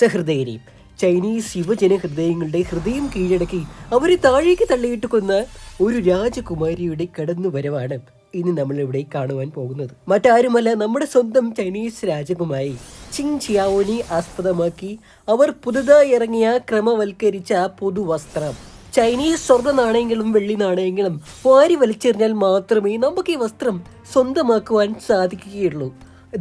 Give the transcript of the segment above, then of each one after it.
സഹൃദയരെയും Chinese യുവജന ഹൃദയങ്ങളുടെ ഹൃദയം കീഴടക്കി അവരെ താഴേക്ക് തള്ളിയിട്ട് കൊന്ന ഒരു രാജകുമാരിയുടെ കടന്നുവരവാണ് ഇനി നമ്മൾ ഇവിടെ കാണുവാൻ പോകുന്നത്. മറ്റാരുമല്ല നമ്മുടെ സ്വന്തം ചൈനീസ് രാജകുമാരി ചിങ് ചിയാവോനി ആസ്പദമാക്കി അവർ പുതുതായി ഇറങ്ങിയ ക്രമവൽക്കരിച്ച പുതുവസ്ത്രം ചൈനീസ് സ്വർണ നാണയങ്ങളും വെള്ളി നാണയങ്ങളും വാരി വലിച്ചെറിഞ്ഞാൽ മാത്രമേ നമുക്ക് ഈ വസ്ത്രം സ്വന്തമാക്കുവാൻ സാധിക്കുകയുള്ളൂ.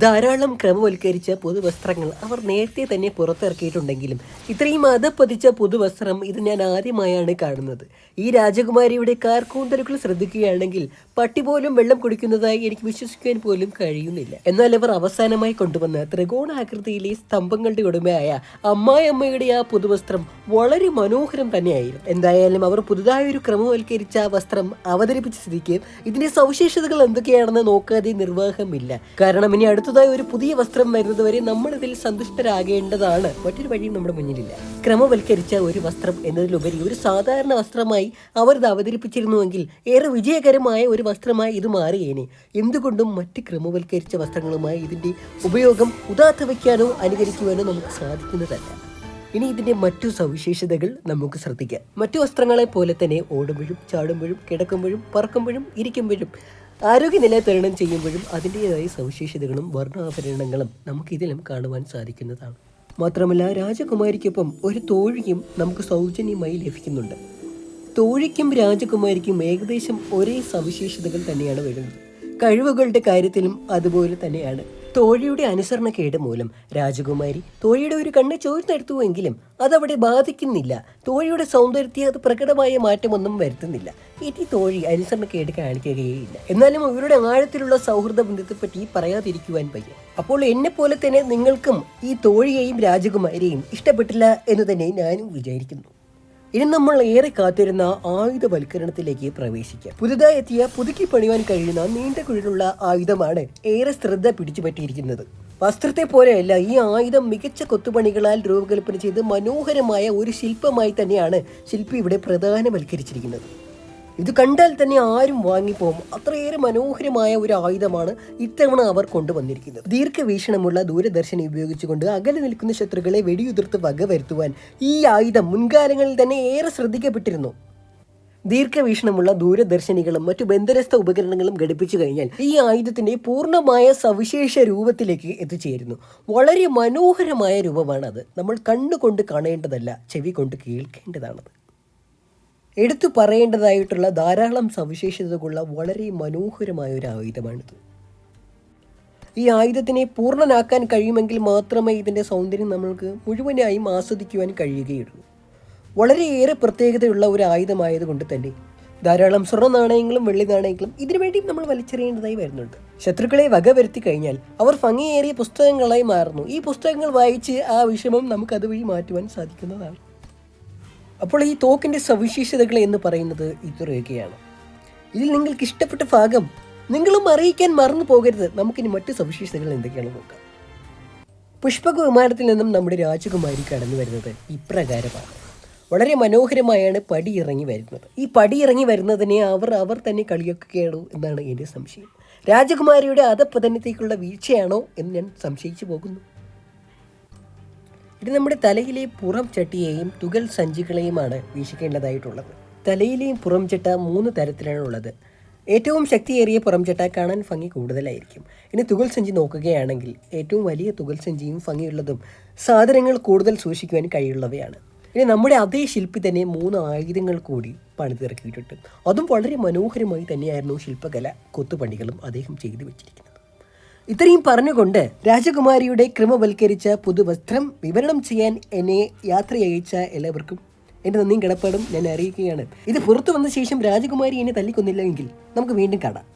ധാരാളം ക്രമവൽക്കരിച്ച പുതുവസ്ത്രങ്ങൾ അവർ നേരത്തെ തന്നെ പുറത്തിറക്കിയിട്ടുണ്ടെങ്കിലും ഇത്രയും അതപ്പതിച്ച പുതുവസ്ത്രം ഇത് ഞാൻ ആദ്യമായാണ് കാണുന്നത്. ഈ രാജകുമാരിയുടെ കാർക്കൂന്തലുകൾ ശ്രദ്ധിക്കുകയാണെങ്കിൽ പട്ടി പോലും വെള്ളം കുടിക്കുന്നതായി എനിക്ക് വിശ്വസിക്കാൻ പോലും കഴിയുന്നില്ല. എന്നാൽ അവർ അവസാനമായി കൊണ്ടുവന്ന ത്രികോണാകൃതിയിലെ സ്തംഭങ്ങളുടെ ഉടമയായ അമ്മായിയമ്മയുടെ ആ പുതുവസ്ത്രം വളരെ മനോഹരം തന്നെയായിരുന്നു. എന്തായാലും അവർ പുതുതായി ഒരു ക്രമവൽക്കരിച്ച വസ്ത്രം അവതരിപ്പിച്ച സ്ഥിതിക്ക് ഇതിന്റെ സവിശേഷതകൾ എന്തൊക്കെയാണെന്ന് നോക്കാതെ നിർവാഹമില്ല. കാരണം ഇനി അടുത്തതായി ഒരു പുതിയ വസ്ത്രം വരുന്നത് വരെ നമ്മൾ ഇതിൽ സന്തുഷ്ടരാകേണ്ടതാണ്. മറ്റൊരു വഴിയും നമ്മുടെ മുന്നിലില്ല. ക്രമവൽക്കരിച്ച ഒരു വസ്ത്രം എന്നതിലുപരി ഒരു സാധാരണ വസ്ത്രമായി അവർ ഇത് അവതരിപ്പിച്ചിരുന്നുവെങ്കിൽ ഏറെ വിജയകരമായ ഒരു വസ്ത്രമായി ഇത് മാറിയേനെ. എന്തുകൊണ്ടും മറ്റ് ക്രമവൽക്കരിച്ച വസ്ത്രങ്ങളുമായി ഇതിന്റെ ഉപയോഗം ഉദാത്തവയ്ക്കാനോ അനുകരിക്കുവാനോ നമുക്ക് സാധിക്കുന്നതല്ല. ഇനി ഇതിന്റെ മറ്റു സവിശേഷതകൾ നമുക്ക് ശ്രദ്ധിക്കാം. മറ്റു വസ്ത്രങ്ങളെ പോലെ തന്നെ ഓടുമ്പോഴും ചാടുമ്പോഴും കിടക്കുമ്പോഴും പറക്കുമ്പോഴും ഇരിക്കുമ്പോഴും ആരോഗ്യനില തരണം ചെയ്യുമ്പോഴും അതിന്റെതായ സവിശേഷതകളും വർണാഭരണങ്ങളും നമുക്കിതിലും കാണുവാൻ സാധിക്കുന്നതാണ്. മാത്രമല്ല രാജകുമാരിക്കൊപ്പം ഒരു തോഴിയും നമുക്ക് സൗജന്യമായി ലഭിക്കുന്നുണ്ട്. തോഴിക്കും രാജകുമാരിക്കും ഏകദേശം ഒരേ സവിശേഷതകൾ തന്നെയാണ് വരുന്നത്. കഴിവുകളുടെ കാര്യത്തിലും അതുപോലെ തന്നെയാണ്. തോഴിയുടെ അനുസരണക്കേട് മൂലം രാജകുമാരി തോഴിയുടെ ഒരു കണ്ണ് ചോർന്നെടുത്തുവെങ്കിലും അതവിടെ ബാധിക്കുന്നില്ല. തോഴിയുടെ സൗന്ദര്യത്തെ അത് പ്രകടമായ മാറ്റമൊന്നും വരുത്തുന്നില്ല. ഇനി തോഴി അനുസരണക്കേട് കാണിക്കുകയില്ല എന്നാലും ഇവരുടെ ആഴത്തിലുള്ള സൗഹൃദ ബന്ധത്തെപ്പറ്റി പറയാതിരിക്കുവാൻ വയ്യ. അപ്പോൾ എന്നെ പോലെ തന്നെ നിങ്ങൾക്കും ഈ തോഴിയെയും രാജകുമാരിയെയും ഇഷ്ടപ്പെട്ടില്ല എന്ന് തന്നെ ഞാനും വിചാരിക്കുന്നു. ഇനി നമ്മൾ ഏറെ കാത്തിരുന്ന ആയുധവൽക്കരണത്തിലേക്ക് പ്രവേശിക്കാം. പുതുതായി എത്തിയ പുതുക്കി പണിയുവാൻ കഴിയുന്ന നീണ്ട കുഴിലുള്ള ആയുധമാണ് ഏറെ ശ്രദ്ധ പിടിച്ചുപറ്റിയിരിക്കുന്നത്. വസ്ത്രത്തെ പോലെയല്ല ഈ ആയുധം മികച്ച കൊത്തുപണികളാൽ രൂപകൽപ്പന ചെയ്ത് മനോഹരമായ ഒരു ശില്പമായി തന്നെയാണ് ശില്പി ഇവിടെ പ്രധാനവൽക്കരിച്ചിരിക്കുന്നത്. ഇത് കണ്ടാൽ തന്നെ ആരും വാങ്ങിപ്പോകും. അത്രയേറെ മനോഹരമായ ഒരു ആയുധമാണ് ഇത്തവണ അവർ കൊണ്ടുവന്നിരിക്കുന്നത്. ദീർഘവീക്ഷണമുള്ള ദൂരദർശനി ഉപയോഗിച്ചുകൊണ്ട് അകലെ നിൽക്കുന്ന ശത്രുക്കളെ വെടിയുതിർത്ത് വകവരുത്തുവാൻ ഈ ആയുധം മുൻകാലങ്ങളിൽ തന്നെ ഏറെ ശ്രദ്ധിക്കപ്പെട്ടിരുന്നു. ദീർഘവീക്ഷണമുള്ള ദൂരദർശനികളും മറ്റു ബന്ധരസ്ഥ ഉപകരണങ്ങളും ഘടിപ്പിച്ചു കഴിഞ്ഞാൽ ഈ ആയുധത്തിന്റെ പൂർണമായ സവിശേഷ രൂപത്തിലേക്ക് എത്തിച്ചേരുന്നു. വളരെ മനോഹരമായ രൂപമാണത്. നമ്മൾ കണ്ണുകൊണ്ട് കാണേണ്ടതല്ല ചെവി കൊണ്ട് കേൾക്കേണ്ടതാണത്. എടുത്തു പറയേണ്ടതായിട്ടുള്ള ധാരാളം സവിശേഷതകളുള്ള വളരെ മനോഹരമായ ഒരു ആയുധമാണിത്. ഈ ആയുധത്തിനെ പൂർണനാക്കാൻ കഴിയുമെങ്കിൽ മാത്രമേ ഇതിന്റെ സൗന്ദര്യം നമ്മൾക്ക് മുഴുവനായും ആസ്വദിക്കുവാൻ കഴിയുകയുള്ളൂ. വളരെയേറെ പ്രത്യേകതയുള്ള ഒരു ആയുധമായതുകൊണ്ട് തന്നെ ധാരാളം സ്വർണ നാണയങ്ങളും വെള്ളി നാണയങ്ങളും ഇതിനു വേണ്ടിയും നമ്മൾ വലിച്ചെറിയേണ്ടതായി വരുന്നുണ്ട്. ശത്രുക്കളെ വകവരുത്തി കഴിഞ്ഞാൽ അവർ ഭംഗിയേറിയ പുസ്തകങ്ങളായി മാറുന്നു. ഈ പുസ്തകങ്ങൾ വായിച്ച് ആ വിഷമം നമുക്ക് അതുവഴി മാറ്റുവാൻ സാധിക്കുന്നതാണ്. അപ്പോൾ ഈ തോക്കിന്റെ സവിശേഷതകൾ എന്ന് പറയുന്നത് ഇത്രയൊക്കെയാണ് ഇതിൽ നിങ്ങൾക്ക് ഇഷ്ടപ്പെട്ട ഭാഗം നിങ്ങളും അറിയിക്കാൻ മറന്നു പോകരുത്. നമുക്കിനി മറ്റ് സവിശേഷതകൾ എന്തൊക്കെയാണ് നോക്കാം. പുഷ്പക വിമാനത്തിൽ നിന്നും നമ്മുടെ രാജകുമാരി കടന്നു വരുന്നത് ഇപ്രകാരമാണ്. വളരെ മനോഹരമായാണ് പടി ഇറങ്ങി വരുന്നത്. ഈ പടി ഇറങ്ങി വരുന്നതിനെ അവർ അവർ തന്നെ കളിയാക്കുകയാണോ എന്നാണ് എന്റെ സംശയം. രാജകുമാരിയുടെ അധപ്പതനത്തേക്കുള്ള വീഴ്ചയാണോ എന്ന് ഞാൻ സംശയിച്ചു പോകുന്നു. ഇത് നമ്മുടെ തലയിലെ പുറം ചട്ടിയെയും തുകൽ സഞ്ചികളെയുമാണ് വീക്ഷിക്കേണ്ടതായിട്ടുള്ളത്. തലയിലെയും പുറം ചട്ട മൂന്ന് തരത്തിലാണ് ഉള്ളത്. ഏറ്റവും ശക്തിയേറിയ പുറം ചട്ട കാണാൻ ഭംഗി കൂടുതലായിരിക്കും. ഇനി തുകൽ സഞ്ചി നോക്കുകയാണെങ്കിൽ ഏറ്റവും വലിയ തുകൽ സഞ്ചിയും ഭംഗിയുള്ളതും സാധനങ്ങൾ കൂടുതൽ സൂക്ഷിക്കുവാൻ കഴിയുള്ളവയാണ്. ഇനി നമ്മുടെ അതേ ശില്പി തന്നെ മൂന്ന് ആയുധങ്ങൾ കൂടി പണിതിറക്കിയിട്ടുണ്ട്. അതും വളരെ മനോഹരമായി തന്നെയായിരുന്നു ശില്പകല. കൊത്തുപണികളും അദ്ദേഹം ചെയ്തു വെച്ചിരിക്കുന്നത്. ഇത്രയും പറഞ്ഞുകൊണ്ട് രാജകുമാരിയുടെ ക്രമവൽക്കരിച്ച പുതുവസ്ത്രം വിവരണം ചെയ്യാൻ എന്നെ യാത്രയയച്ച എല്ലാവർക്കും എന്റെ നന്ദിയും കിടപ്പാടും ഞാൻ അറിയിക്കുകയാണ്. ഇത് പുറത്തു വന്ന ശേഷം രാജകുമാരി എന്നെ തല്ലിക്കൊന്നില്ലെങ്കിൽ നമുക്ക് വീണ്ടും കാണാം.